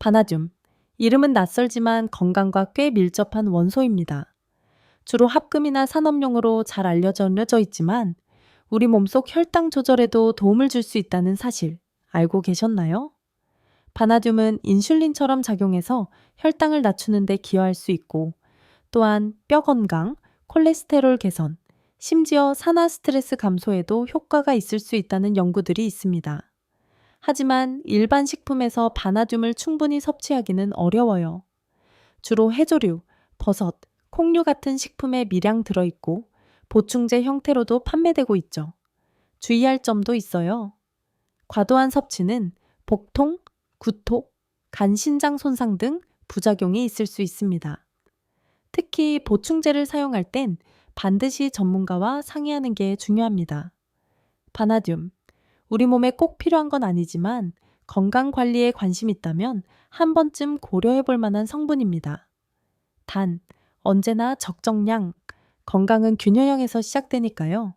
바나듐. 이름은 낯설지만 건강과 꽤 밀접한 원소입니다. 주로 합금이나 산업용으로 잘 알려져 있지만 우리 몸속 혈당 조절에도 도움을 줄 수 있다는 사실 알고 계셨나요? 바나듐은 인슐린처럼 작용해서 혈당을 낮추는 데 기여할 수 있고 또한 뼈 건강, 콜레스테롤 개선, 심지어 산화 스트레스 감소에도 효과가 있을 수 있다는 연구들이 있습니다. 하지만 일반 식품에서 바나듐을 충분히 섭취하기는 어려워요. 주로 해조류, 버섯, 콩류 같은 식품에 미량 들어있고 보충제 형태로도 판매되고 있죠. 주의할 점도 있어요. 과도한 섭취는 복통, 구토, 간 신장 손상 등 부작용이 있을 수 있습니다. 특히 보충제를 사용할 땐 반드시 전문가와 상의하는 게 중요합니다. 바나듐. 우리 몸에 꼭 필요한 건 아니지만 건강 관리에 관심 있다면 한 번쯤 고려해 볼 만한 성분입니다. 단, 언제나 적정량, 건강은 균형형에서 시작되니까요.